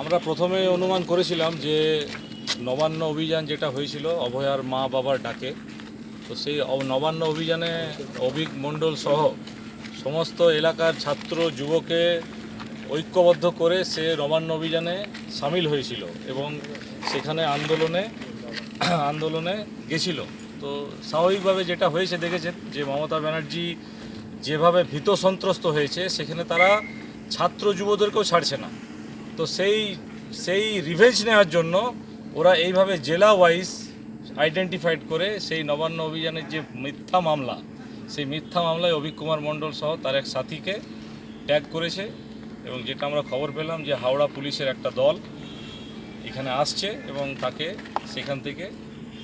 আমরা প্রথমে অনুমান করেছিলাম যে নবান্ন অভিযান যেটা হয়েছিল, অভয়ার মা বাবার ডাকে। তো সেই নবান্ন অভিযানে অভিক মণ্ডল সহ সমস্ত এলাকার ছাত্র, যুবকে ঐক্যবদ্ধ করে সে নবান্ন অভিযানে সামিল হয়েছিল এবং সেখানে আন্দোলনে আন্দোলনে গেছিল। তো স্বাভাবিকভাবে যেটা হয়েছে, দেখেছেন যে মমতা ব্যানার্জি যেভাবে ভীত সন্ত্রস্ত হয়েছে, সেখানে তারা ছাত্র যুবদেরকেও ছাড়ছে না। তো সেই সেই রিভেঞ্জ নেওয়ার জন্য ওরা এইভাবে জেলা ওয়াইজ আইডেন্টিফাইড করে সেই নবান্ন অভিযানের যে মিথ্যা মামলা সেই মিথ্যা মামলায় অভিক কুমার মণ্ডল সহ তার এক সাথীকে ট্যাগ করেছে এবং যেটা আমরা খবর পেলাম যে হাওড়া পুলিশের একটা দল এখানে আসছে এবং তাকে সেখান থেকে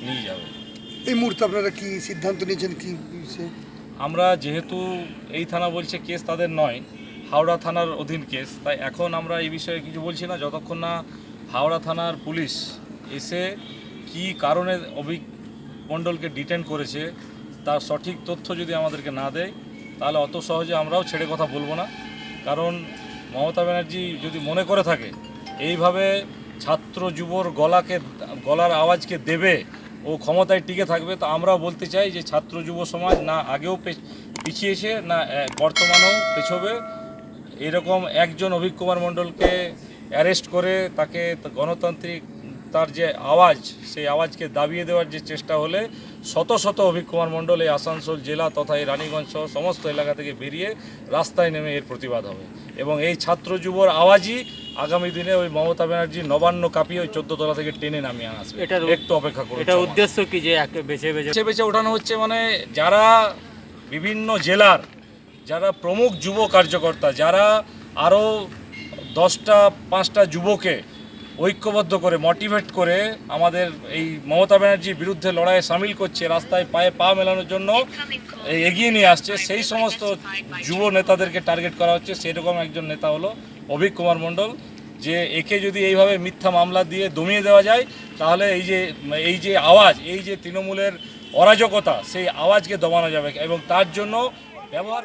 নিয়ে যাবে। এই মুহূর্তে আপনারা কি সিদ্ধান্ত নিয়েছেন কি আমরা যেহেতু এই থানা বলছে কেস তাদের নয়। হাওড়া থানার অধীন কেস তাই এখন আমরা এই বিষয়ে কিছু বলছি না। যতক্ষণ না হাওড়া থানার পুলিশ এসে কি কারণে অভিক মণ্ডলকে ডিটেন করেছে, তার সঠিক তথ্য যদি আমাদেরকে না দেয়, তাহলে অত সহজে আমরাও ছেড়ে কথা বলব না। কারণ মমতা ব্যানার্জি যদি মনে করে থাকে, এইভাবে ছাত্র যুবর গলাকে, গলার আওয়াজকে দেবে, ও ক্ষমতায় টিকে থাকবে, তো আমরাও বলতে চাই যে ছাত্র যুব সমাজ না আগেও পিছিয়েছে না বর্তমানেও পেছবে। এরকম একজন অভিক কুমার মণ্ডলকে অ্যারেস্ট করে তাকে গণতান্ত্রিক তার যে আওয়াজ সেই আওয়াজকে দাবিয়ে দেওয়ার যে চেষ্টা হলে শত শত অভিক কুমার মণ্ডল এই আসানসোল জেলা তথা এই রানীগঞ্জ সহ সমস্ত এলাকা থেকে বেরিয়ে রাস্তায় নেমে এর প্রতিবাদ হবে। এবং এই ছাত্র যুবর আওয়াজই আগামী দিনে ওই মমতা ব্যানার্জি নবান্ন কাঁপিয়ে ওই চোদ্দ তলা থেকে টেনে নামিয়ে আনা আসবে এটার- একটু অপেক্ষা করুন এটা উদ্দেশ্য কি যে বেছে বেছে বেছে ওঠানো হচ্ছে মানে যারা বিভিন্ন জেলার যারা প্রমুখ যুব কার্যকর্তা, যারা আরও দশটা, পাঁচটা যুবকে ঐক্যবদ্ধ করে মোটিভেট করে আমাদের এই মমতা ব্যানার্জির বিরুদ্ধে লড়াইয়ে সামিল করছে, রাস্তায় পায়ে পা মেলানোর জন্য এগিয়ে নিয়ে আসছে, সেই সমস্ত যুব নেতাদেরকে টার্গেট করা হচ্ছে। সেরকম একজন নেতা হলো অভিক কুমার মণ্ডল, যে একে যদি এইভাবে মিথ্যা মামলা দিয়ে দমিয়ে দেওয়া যায়, তাহলে এই যে এই যে আওয়াজ, এই যে তৃণমূলের অরাজকতা, সেই আওয়াজকে দমানো যাবে এবং তার জন্য ব্যবহার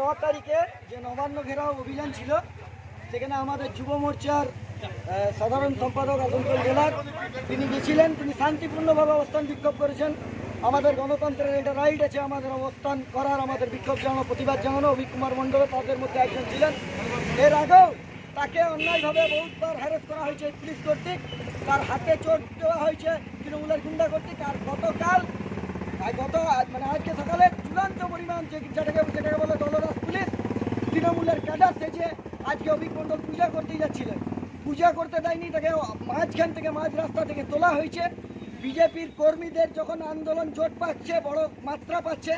ন তারিখে যে নবান্ন ঘেরাও অভিযান ছিল, সেখানে আমাদের যুব মোর্চার সাধারণ সম্পাদক আসানসোল জেলার তিনি গেছিলেন। তিনি শান্তিপূর্ণভাবে অবস্থান বিক্ষোভ করেছেন। আমাদের গণতন্ত্রের এটা রাইট আছে, আমাদের অবস্থান করার, আমাদের বিক্ষোভ জানানো, প্রতিবাদ জানানো। অভিক কুমার মণ্ডল তাদের মধ্যে একজন ছিলেন। এর আগেও তাকে অন্যায়ভাবে বহুতবার হ্যারেস করা হয়েছে পুলিশ কর্তৃক। তার হাতে চোট দেওয়া হয়েছে তৃণমূলের গুন্ডা কর্তৃক। আর গতকাল গত মানে আজকে সকালে চূড়ান্ত পরিমাণ যেটাকে যেটাকে বলে পুলিশ তৃণমূলের ক্যাডার সেজে আজকে অভিক মণ্ডল পূজা করতে যাচ্ছিলেন পূজা করতে দেয়নি, তাকে মাঝখান থেকে, মাঝ রাস্তা থেকে তোলা হয়েছে। বিজেপির কর্মীদের যখন আন্দোলন জোট পাচ্ছে, বড় মাত্রা পাচ্ছে,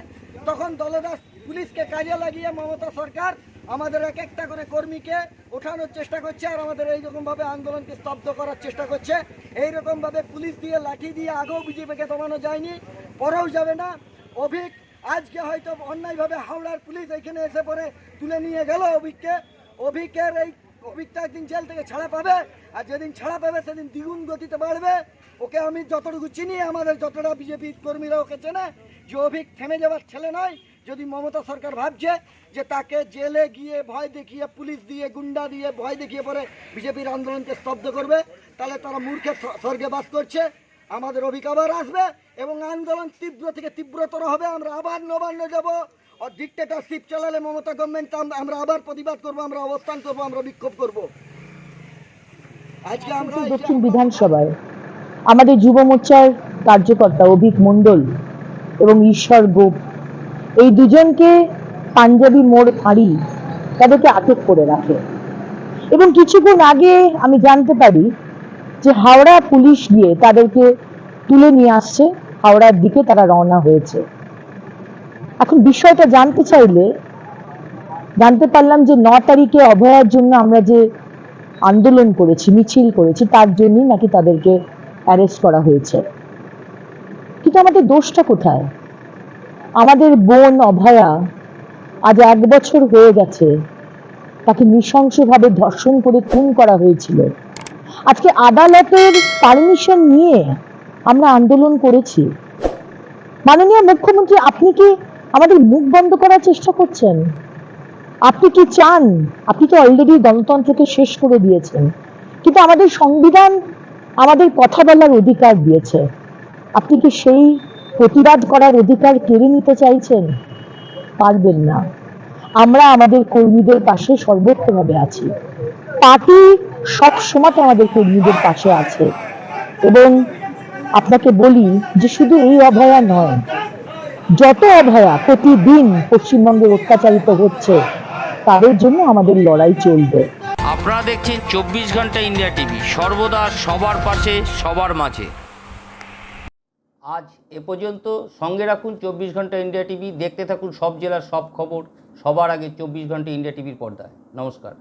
তখন দলদাস পুলিশকে কাজে লাগিয়ে মমতা সরকার আমাদের এক একটা করে কর্মীকে ওঠানোর চেষ্টা করছে আর আমাদের এইরকমভাবে আন্দোলনকে স্তব্ধ করার চেষ্টা করছে। এইরকমভাবে পুলিশ দিয়ে লাঠি দিয়ে আগেও বিজেপিকে দমানো যায়নি, পরেও যাবে না। অভিক আজকে হয়তো অন্যায়ভাবে হাওড়ার পুলিশ এখানে এসে পরে তুলে নিয়ে গেল অভিককে। অভিকের এই অভিকটা একদিন জেল থেকে ছাড়া পাবে, আর যেদিন ছাড়া পাবে সেদিন দ্বিগুণ গতিতে বাড়বে। ওকে আমি যতটুকু চিনি, আমাদের যতটা বিজেপি কর্মীরা ওকে চেনে, যে অভিক থেমে যাওয়ার ছেলে নয়, যদি মমতা সরকার ভাবছে যে তাকে জেলে গিয়ে ভয় দেখিয়ে, পুলিশ দিয়ে, গুন্ডা দিয়ে, ভয় দেখিয়ে পরে বিজেপির আন্দোলনকে স্তব্ধ করবে, তাহলে তারা মূর্খের স্বর্গে বাস করছে। আমাদের আবার আসবে এবং আন্দোলন তীব্র থেকে তীব্রতর হবে আমরা আবার নবান্ন যাব। ডিক্টেটারশিপ চালালে মমতা গভর্নমেন্ট আমরা আবার প্রতিবাদ করব আমরা অবস্থান করব আমরা বিক্ষোভ করব। আজকে আমরা দক্ষিণ বিধানসভায় আমাদের যুব মোর্চার কার্যকর্তা অভিক মণ্ডল এবং ঈশ্বর গোপ এই দুজনকে পাঞ্জাবি মোড় ফাঁড়ি তাদেরকে আটক করে রাখে। এবং কিছুক্ষণ আগে আমি জানতে পারি যে হাওড়া পুলিশ গিয়ে তাদেরকে তুলে নিয়ে আসছে, হাওড়ার দিকে তারা রওনা হয়েছে। এখন বিষয়টা জানতে চাইলে জানতে পারলাম যে ন তারিখে অভয়ার জন্য আমরা যে আন্দোলন করেছি, মিছিল করেছি, তার জন্যই নাকি তাদেরকে অ্যারেস্ট করা হয়েছে। কিন্তু আমাদের দোষটা কোথায়? আমাদের বোন অভয়া আজ এক বছর হয়ে গেছে, তাকে নৃশংসভাবে ধর্ষণ করে খুন করা হয়েছিল। আজকে আদালতের পারমিশন নিয়ে আমরা আন্দোলন করেছি। মাননীয় মুখ্যমন্ত্রী, আপনি কি আমাদের মুখ বন্ধ করার চেষ্টা করছেন? আপনি কি চান? আপনি তো অলরেডি গণতন্ত্রকে শেষ করে দিয়েছেন। কিন্তু আমাদের সংবিধান আমাদের কথা বলার অধিকার দিয়েছে। আপনি কি সেই প্রতিবাদ করার অধিকার কেড়ে নিতে চাইছেন? পারবেন না। আমরা আমাদের কর্মীদের পাশে সর্বোত্তভাবে আছি। পার্টি সব সময় আমাদের কর্মীদের পাশে আছে। এবং আপনাকে বলি যে শুধু এই অভয়া নয়, যত অভয়া প্রতিদিন পশ্চিমবঙ্গে অত্যাচারিত হচ্ছে, তাদের জন্য আমাদের লড়াই চলবে। আপনারা দেখছেন চব্বিশ ঘণ্টা ইন্ডিয়া টিভি, সর্বদা সবার পাশে, সবার মাঝে। আজ এ পর্যন্ত সঙ্গে রাখুন চব্বিশ ঘণ্টা ইন্ডিয়া টিভি, দেখতে থাকুন সব জেলার সব খবর, সবার আগে চব্বিশ ঘণ্টা ইন্ডিয়া টিভির পর্দায়। নমস্কার।